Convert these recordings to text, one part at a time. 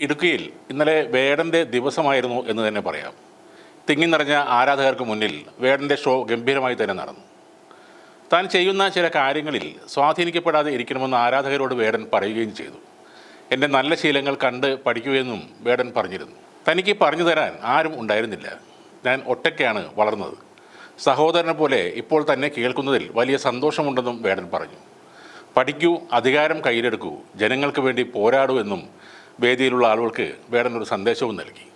ഇടുക്കിയിൽ ഇന്നലെ വേടന്റെ ദിവസമായിരുന്നു എന്ന് തന്നെ പറയാം. തിങ്ങി നിറഞ്ഞ ആരാധകർക്ക് മുന്നിൽ വേടന്റെ ഷോ ഗംഭീരമായി തന്നെ നടന്നു. താൻ ചെയ്യുന്ന ചില കാര്യങ്ങളിൽ സ്വാധീനിക്കപ്പെടാതെ ഇരിക്കണമെന്ന് ആരാധകരോട് വേടൻ പറയുകയും ചെയ്തു. എന്റെ നല്ല ശീലങ്ങൾ കണ്ട് പഠിക്കുകയെന്നും വേടൻ പറഞ്ഞിരുന്നു. തനിക്ക് പറഞ്ഞു തരാൻ ആരും ഉണ്ടായിരുന്നില്ല. ഞാൻ ഒറ്റയ്ക്കാണ് വളർന്നത്. സഹോദരനെ പോലെ ഇപ്പോൾ തന്നെ കേൾക്കുന്നതിൽ വലിയ സന്തോഷമുണ്ടെന്നും വേടൻ പറഞ്ഞു. പഠിക്കൂ അധികാരം കയ്യിലെടുക്കൂ ജനങ്ങൾക്ക് വേണ്ടി പോരാടൂ എന്നും വേദിയിലുള്ള ആളുകൾക്ക് വേടൻ ഒരു സന്ദേശവും നൽകി.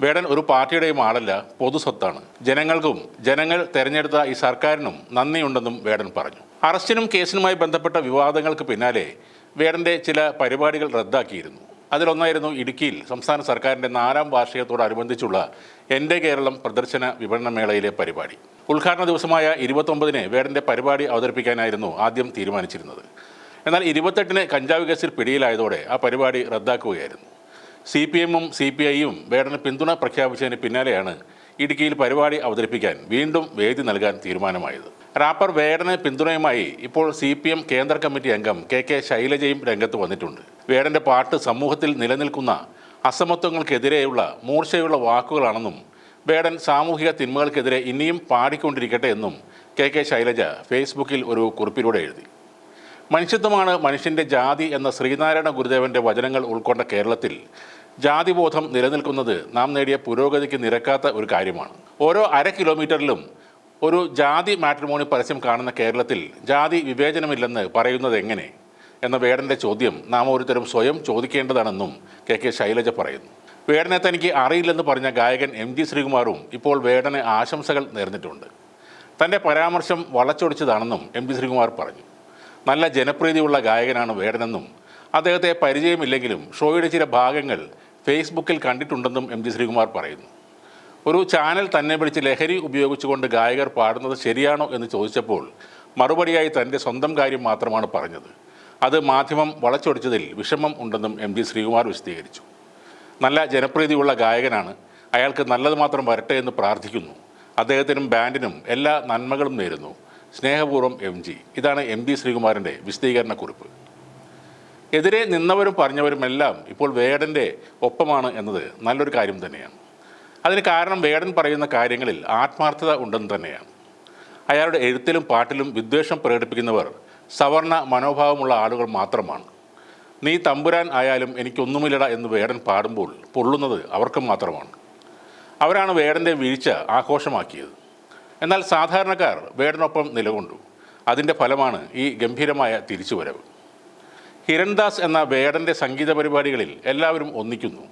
വേടൻ ഒരു പാർട്ടിയുടെയും ആളല്ല പൊതുസ്വത്താണ് ജനങ്ങൾക്കും ജനങ്ങൾ തെരഞ്ഞെടുത്ത ഈ സർക്കാരിനും നന്ദിയുണ്ടെന്നും വേടൻ പറഞ്ഞു. അറസ്റ്റിനും കേസിനുമായി ബന്ധപ്പെട്ട വിവാദങ്ങൾക്ക് പിന്നാലെ വേടന്റെ ചില പരിപാടികൾ റദ്ദാക്കിയിരുന്നു. അതിലൊന്നായിരുന്നു ഇടുക്കിയിൽ സംസ്ഥാന സർക്കാരിന്റെ നാലാം വാർഷികത്തോടനുബന്ധിച്ചുള്ള എന്റെ കേരളം പ്രദർശന വിപണന മേളയിലെ പരിപാടി. ഉദ്ഘാടന ദിവസമായ ഇരുപത്തൊമ്പതിന് വേടന്റെ പരിപാടി അവതരിപ്പിക്കാനായിരുന്നു ആദ്യം തീരുമാനിച്ചിരുന്നത്. എന്നാൽ ഇരുപത്തെട്ടിന് കഞ്ചാവ് കേസിൽ പിടിയിലായതോടെ ആ പരിപാടി റദ്ദാക്കുകയായിരുന്നു. സി പി എമ്മും സി പി ഐയും വേടന് പിന്തുണ പ്രഖ്യാപിച്ചതിന് പിന്നാലെയാണ് ഇടുക്കിയിൽ പരിപാടി അവതരിപ്പിക്കാൻ വീണ്ടും വേദി നൽകാൻ തീരുമാനമായത്. റാപ്പർ വേടന് പിന്തുണയുമായി ഇപ്പോൾ സി പി എം കേന്ദ്ര കമ്മിറ്റി അംഗം കെ കെ ശൈലജയും രംഗത്ത് വന്നിട്ടുണ്ട്. വേടന്റെ പാട്ട് സമൂഹത്തിൽ നിലനിൽക്കുന്ന അസമത്വങ്ങൾക്കെതിരെയുള്ള മൂർച്ചയുള്ള വാക്കുകളാണെന്നും വേടൻ സാമൂഹിക തിന്മകൾക്കെതിരെ ഇനിയും പാടിക്കൊണ്ടിരിക്കട്ടെ എന്നും കെ കെ ശൈലജ ഫേസ്ബുക്കിൽ ഒരു കുറിപ്പിലൂടെ എഴുതി. മനുഷ്യത്വമാണ് മനുഷ്യന്റെ ജാതി എന്ന ശ്രീനാരായണ ഗുരുദേവന്റെ വചനങ്ങൾ ഉൾക്കൊണ്ട കേരളത്തിൽ ജാതിബോധം നിലനിൽക്കുന്നത് നാം നേടിയ പുരോഗതിക്ക് നിരക്കാത്ത ഒരു കാര്യമാണ്. ഓരോ അര കിലോമീറ്ററിലും ഒരു ജാതി മാട്രിമോണി പരസ്യം കാണുന്ന കേരളത്തിൽ ജാതി വിവേചനമില്ലെന്ന് പറയുന്നത് എങ്ങനെ? എന്ന വേടന്റെ ചോദ്യം നാം ഓരോരുത്തരും സ്വയം ചോദിക്കേണ്ടതാണെന്നും കെ കെ ശൈലജ പറയുന്നു. വേടനെ തനിക്ക് അറിയില്ലെന്ന് പറഞ്ഞ ഗായകൻ എം ജി ശ്രീകുമാറും ഇപ്പോൾ വേടന് ആശംസകൾ നേർന്നിട്ടുണ്ട്. തന്റെ പരാമർശം വളച്ചൊടിച്ചതാണെന്നും എം ജി ശ്രീകുമാർ പറഞ്ഞു. നല്ല ജനപ്രീതിയുള്ള ഗായകനാണ് വേടനെന്നും അദ്ദേഹത്തെ പരിചയമില്ലെങ്കിലും ഷോയുടെ ചില ഭാഗങ്ങൾ ഫേസ്ബുക്കിൽ കണ്ടിട്ടുണ്ടെന്നും എം ജി ശ്രീകുമാർ പറയുന്നു. ഒരു ചാനൽ തന്നെ വിളിച്ച് ലഹരി ഉപയോഗിച്ചുകൊണ്ട് ഗായകർ പാടുന്നത് ശരിയാണോ എന്ന് ചോദിച്ചപ്പോൾ മറുപടിയായി തന്റെ സ്വന്തം കാര്യം മാത്രമാണ് പറഞ്ഞത്. അത് മാധ്യമം വളച്ചൊടിച്ചതിൽ വിഷമം ഉണ്ടെന്നും എം ജി ശ്രീകുമാർ വിശദീകരിച്ചു. നല്ല ജനപ്രീതിയുള്ള ഗായകനാണ്. അയാൾക്ക് നല്ലത് മാത്രം വരട്ടെ എന്ന് പ്രാർത്ഥിക്കുന്നു. അദ്ദേഹത്തിനും ബാൻഡിനും എല്ലാ നന്മകളും നേരുന്നു. സ്നേഹപൂർവം എം ജി. ഇതാണ് എം ബി ശ്രീകുമാറിന്റെ വിശദീകരണ കുറിപ്പ് എതിരെ നിന്നവരും പറഞ്ഞവരുമെല്ലാം ഇപ്പോൾ വേടന്റെ ഒപ്പമാണ് എന്നത് നല്ലൊരു കാര്യം തന്നെയാണ്. അതിന് കാരണം വേടൻ പറയുന്ന കാര്യങ്ങളിൽ ആത്മാർത്ഥത ഉണ്ടെന്ന് തന്നെയാണ്. അയാളുടെ എഴുത്തിലും പാട്ടിലും വിദ്വേഷം പ്രകടിപ്പിക്കുന്നവർ സവർണ മനോഭാവമുള്ള ആളുകൾ മാത്രമാണ്. നീ തമ്പുരാൻ ആയാലും എനിക്കൊന്നുമില്ലട എന്ന് വേടൻ പാടുമ്പോൾ പൊള്ളുന്നത് അവർക്ക് മാത്രമാണ്. അവരാണ് വേടന്റെ വീഴ്ച ആഘോഷമാക്കിയത്. എന്നാൽ സാധാരണക്കാർ വേടനൊപ്പം നിലകൊണ്ടു. അതിന്റെ ഫലമാണ് ഈ ഗംഭീരമായ തിരിച്ചുവരവ്. ഹിരൺദാസ് എന്ന വേടന്റെ സംഗീത പരിപാടികളിൽ എല്ലാവരും ഒന്നിക്കുന്നു.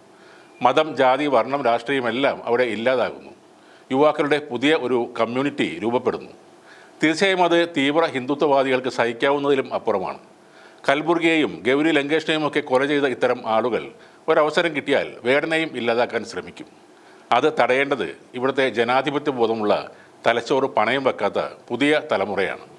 മതം ജാതി വർണം രാഷ്ട്രീയമെല്ലാം അവിടെ ഇല്ലാതാകുന്നു. യുവാക്കളുടെ പുതിയ ഒരു കമ്മ്യൂണിറ്റി രൂപപ്പെടുന്നു. തീർച്ചയായും അത് തീവ്ര ഹിന്ദുത്വവാദികൾക്ക് സഹിക്കാവുന്നതിലും അപ്പുറമാണ്. കൽബുർഗിയെയും ഗൗരി ലങ്കേഷിനെയും ഒക്കെ കൊല ചെയ്ത ഇത്തരം ആളുകൾ ഒരവസരം കിട്ടിയാൽ വേടനെയും ഇല്ലാതാക്കാൻ ശ്രമിക്കും. അത് തടയേണ്ടത് ഇവിടുത്തെ ജനാധിപത്യ ബോധമുള്ള തലച്ചോറ് പണയം വെക്കാത്ത പുതിയ തലമുറയാണ്.